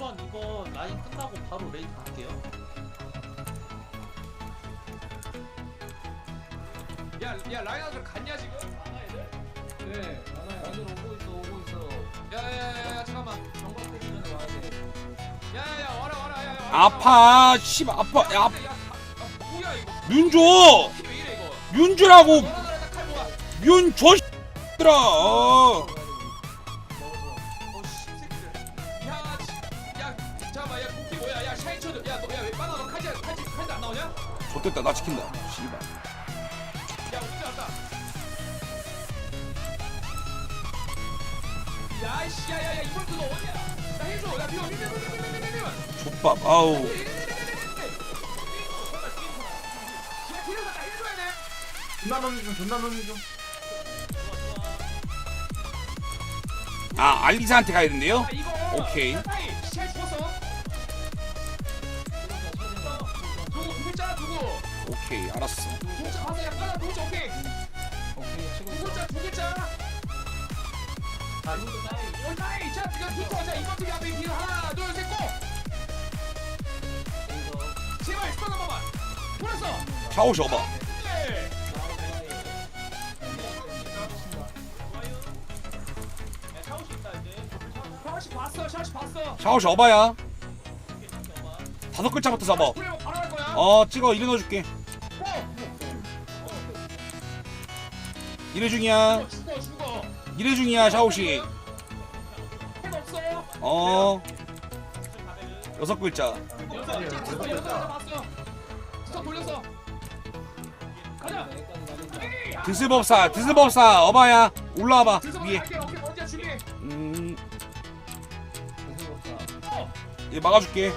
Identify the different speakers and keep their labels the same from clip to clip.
Speaker 1: 두수만 이거 라인 끝나고 바로 레이드 갈게요.
Speaker 2: 야, 야 라이너들 갔냐 지금?
Speaker 1: 네, 많아요. 어디 오고 있어, 오고 있어.
Speaker 2: 야야야야 잠깐만.
Speaker 1: 정박되기 전에 와야 돼.
Speaker 2: 야야야 와라 와라 야. 야, 와라,
Speaker 3: 아파 씨발 아파 야.
Speaker 2: 야, 야, 아, 뭐야 이거?
Speaker 3: 윤조
Speaker 2: 왜 이래 이거? 칼 모아.
Speaker 3: 윤조 씨들아 어.
Speaker 2: 잠깐만, 야, 국기 뭐야? 야, 샤인 쳐줘. 야, 너, 야, 왜 빠나? 너 칼지, 칼지, 칼지 안 나오냐? 야,
Speaker 3: 좋됐다 나 지킨다 씨발.
Speaker 2: 야, 씨, 야, 야, 야, 이번 그거 어디야? 나 해줘. 야, 비워, 비워, 비워, 비워, 비워, 비워, 비워.
Speaker 3: 족밥 아우
Speaker 4: 존나 넘기 좀 존나 넘기 좀
Speaker 3: 아 알리사한테 가야 된대요 오케이. 오케이 알았어
Speaker 2: 가서 야 빨라 누구자 오케이
Speaker 1: 오케이, 치고 있어.
Speaker 2: 누구자 누구자
Speaker 1: 아, 이거 나이.
Speaker 2: 오나이 자 지금 두고 자 이번 팀 앞에 뒤로 하나 둘셋고
Speaker 1: 이거.
Speaker 2: 제발 스턴 한 번만
Speaker 3: 샤오 셔봐
Speaker 2: 네.
Speaker 3: 셔봐야 다섯 글자부터 잡아 어 찍어 이래 넣어줄게 이래 중이야.
Speaker 2: 죽어 죽어
Speaker 3: 이래 중이야
Speaker 2: 없어
Speaker 3: 어. 여섯 글자. 드스법사 드스법사. 어바야 올라와봐 위에. 음,
Speaker 2: 어
Speaker 3: 얘 막아줄게.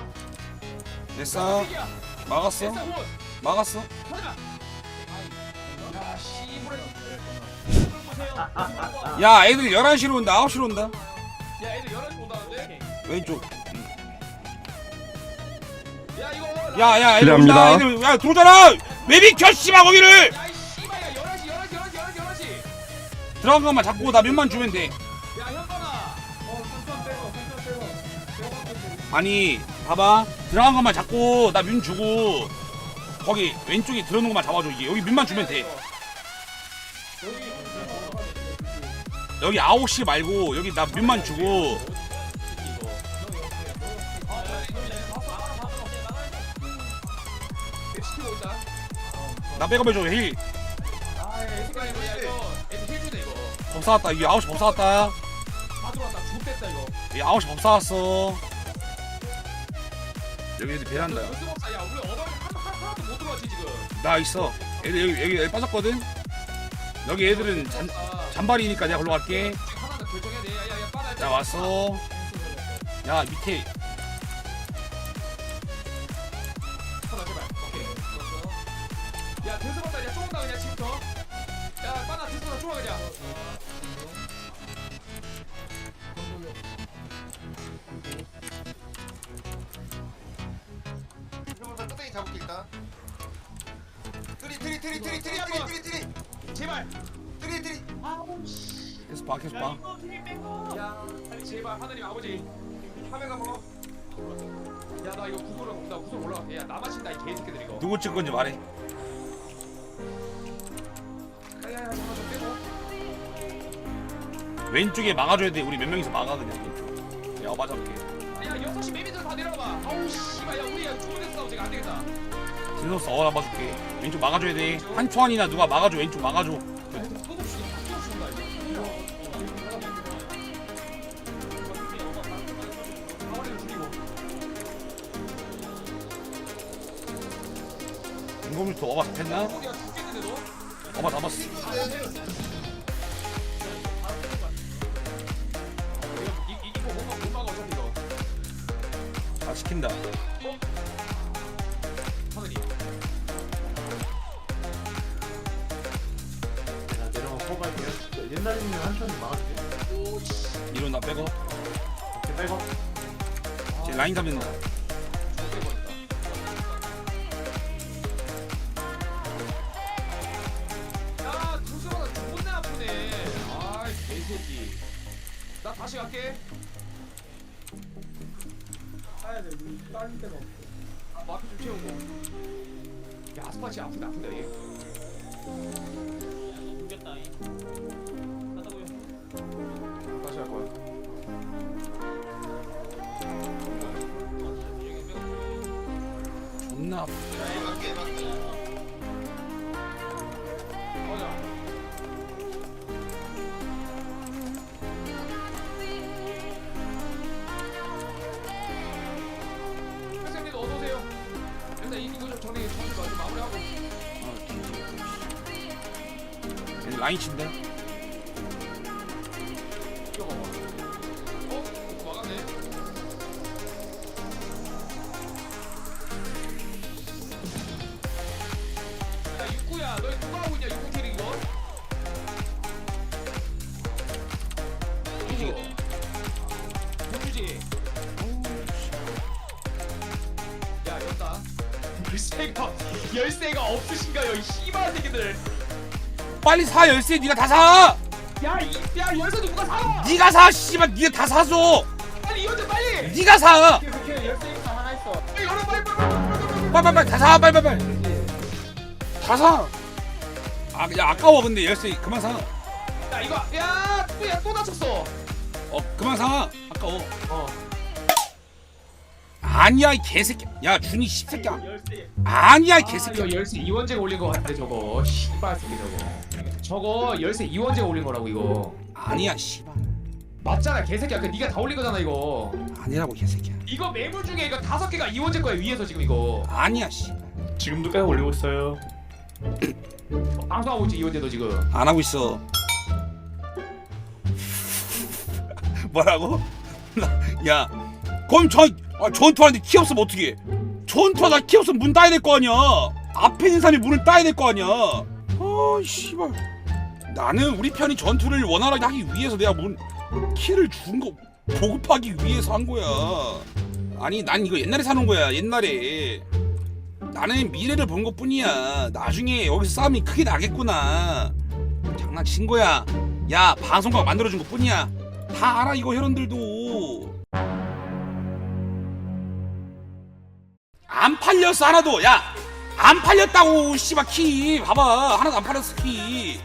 Speaker 3: 됐어?
Speaker 2: 야
Speaker 3: 막았어? 막았어
Speaker 2: 야
Speaker 3: 애들 11시로 온다. 9시로 온다.
Speaker 2: 야 애들 11시 온다는데?
Speaker 3: 왼쪽.
Speaker 2: 야 이거
Speaker 3: 야 야 애들
Speaker 4: 실례합니다.
Speaker 3: 온다. 애들 야 들어오잖아! 왜 비켜 씨발 거기를!
Speaker 2: 야이 씨발 야 11시 11시 11시 11시 11시.
Speaker 3: 들어간 것만 잡고 나 몇만 주면 돼.
Speaker 2: 야 현방아.
Speaker 3: 아니 봐봐. 들어간 것만 잡고 나 민 주고 거기 왼쪽에 들어오는 것만 잡아줘 이게. 여기 민만 주면 돼 여기 9시 말고 여기 나 뮤만 주고. 나 백업해줘 힐. 법사 왔다. 이 9시 법사 왔다.
Speaker 2: 이
Speaker 3: 9시 법사 왔어. 여기 애들
Speaker 2: 배한다 나
Speaker 3: 있어. 애들 여기, 여기 빠졌거든? 여기 애들은 잔,
Speaker 2: 아,
Speaker 3: 잔발이니까 내가 걸로 갈게
Speaker 2: 하나
Speaker 3: 왔어 야 밑에
Speaker 4: 잡을게 일단 트리 트리 트리 트리 트리 트리 트리 트리
Speaker 2: 제발.
Speaker 4: 트리 트리.
Speaker 3: 계속 봐 계속 봐.
Speaker 2: 야 제발 하나님 아버지. 화면가 먹어 야나 이거 구슬을 나 구슬 올라갈게 야나 마신다 이 개새끼들 이거.
Speaker 3: 누구 찍을 건지 말해.
Speaker 2: 야야야 잠깐 좀 빼고.
Speaker 3: 왼쪽에 막아줘야 돼. 우리 몇 명이서 막아 그냥. 왼쪽 야 맞아 볼게
Speaker 2: 야 6시 매미들 다 내려와봐. 아우 씨발 야 우리 야 주문에서 싸우지 안 되겠다
Speaker 3: 딜로스 어나 봐줄게. 왼쪽 막아줘야 돼. 한초안이나 누가 막아줘. 왼쪽 막아줘. 인공유도 어바 잡혔나? 어바 잡았어.
Speaker 2: 아
Speaker 3: 시킨다.
Speaker 2: 하늘이
Speaker 4: 자 내려가 뽑아할게요 옛날에는 한천이 막았지
Speaker 3: 이런 나 빼고
Speaker 4: 이렇게 빼고
Speaker 3: 제 라인
Speaker 2: 개새끼 나 다시 갈게
Speaker 1: 사야 돼. 우리 다른 데가 없어.
Speaker 2: 아, 마피 좀 채우고. 야, 아스파치 아프다, 아프다, 얘.
Speaker 1: 죽겠다. 이. 가자고요.
Speaker 2: 다시 할 거야.
Speaker 3: 존나 아파.
Speaker 4: 맞게 맞게
Speaker 2: 맞아. 이 정리 정리 좀 마무리하고.
Speaker 3: 라인
Speaker 2: 먹어. 어? 이거 막았네. 야 육구야, 너 누가 열쇠가 열쇠가 없으신가요 이 씨발 새끼들.
Speaker 3: 빨리 사 열쇠 네가 다 사.
Speaker 2: 야이야 열쇠도 누가 사?
Speaker 3: 네가 사 씨발 네가 다 사줘.
Speaker 2: 빨리 이거 좀 빨리.
Speaker 3: 네가 사.
Speaker 1: 이렇게 열쇠 있어 하나 있어.
Speaker 2: 빨리 열어 빨리 빨리. 빨리.
Speaker 3: 빨빨빨 다 사. 빨빨빨. 다 사. 아, 야 아까워 근데 열쇠 그만 사.
Speaker 2: 야 이거 야 또야 또 다쳤어.
Speaker 3: 어 그만 사. 아까워.
Speaker 2: 어.
Speaker 3: 아니야 이 개새끼. 야 준이 씹새끼야.
Speaker 1: 열쇠.
Speaker 3: 아니야 이
Speaker 2: 아,
Speaker 3: 개새끼야.
Speaker 2: 이거 열쇠 이원재가 올린 거 같은데 저거 씨발 새끼 저거. 저거 열쇠 이원재가 올린 거라고 이거.
Speaker 3: 아니야 씨발.
Speaker 2: 맞잖아 개새끼야. 그 네가 다 올린 거잖아 이거.
Speaker 3: 아니라고 개새끼야.
Speaker 2: 이거 매물 중에 이거 다섯 개가 이원재 거야 위에서 지금 이거.
Speaker 3: 아니야 씨발.
Speaker 1: 지금도 계속 올리고 있어요.
Speaker 2: 방송하고 있지 이원재 너 지금.
Speaker 3: 안 하고 있어. 뭐라고? 야, 그럼 저 아, 전투하는데 키 없으면 어떻게? 전투하다 키 없으면 문 따야 될 거 아니야. 앞에 있는 사람이 문을 따야 될 거 아니야. 아, 씨발. 나는 우리 편이 전투를 원활하게 하기 위해서 내가 문 키를 준 거 보급하기 위해서 한 거야. 아니, 난 이거 옛날에 사놓은 거야. 옛날에. 나는 미래를 본 것 뿐이야. 나중에 여기서 싸움이 크게 나겠구나. 장난친 거야. 야 방송각 만들어준 것 뿐이야. 다 알아 이거 혈원들도. 안 팔렸어 하나도. 야 안 팔렸다고 씨발 키. 봐봐 하나도 안 팔렸어 키.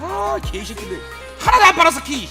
Speaker 3: 아 개새끼들 하나도 안 팔았어 키.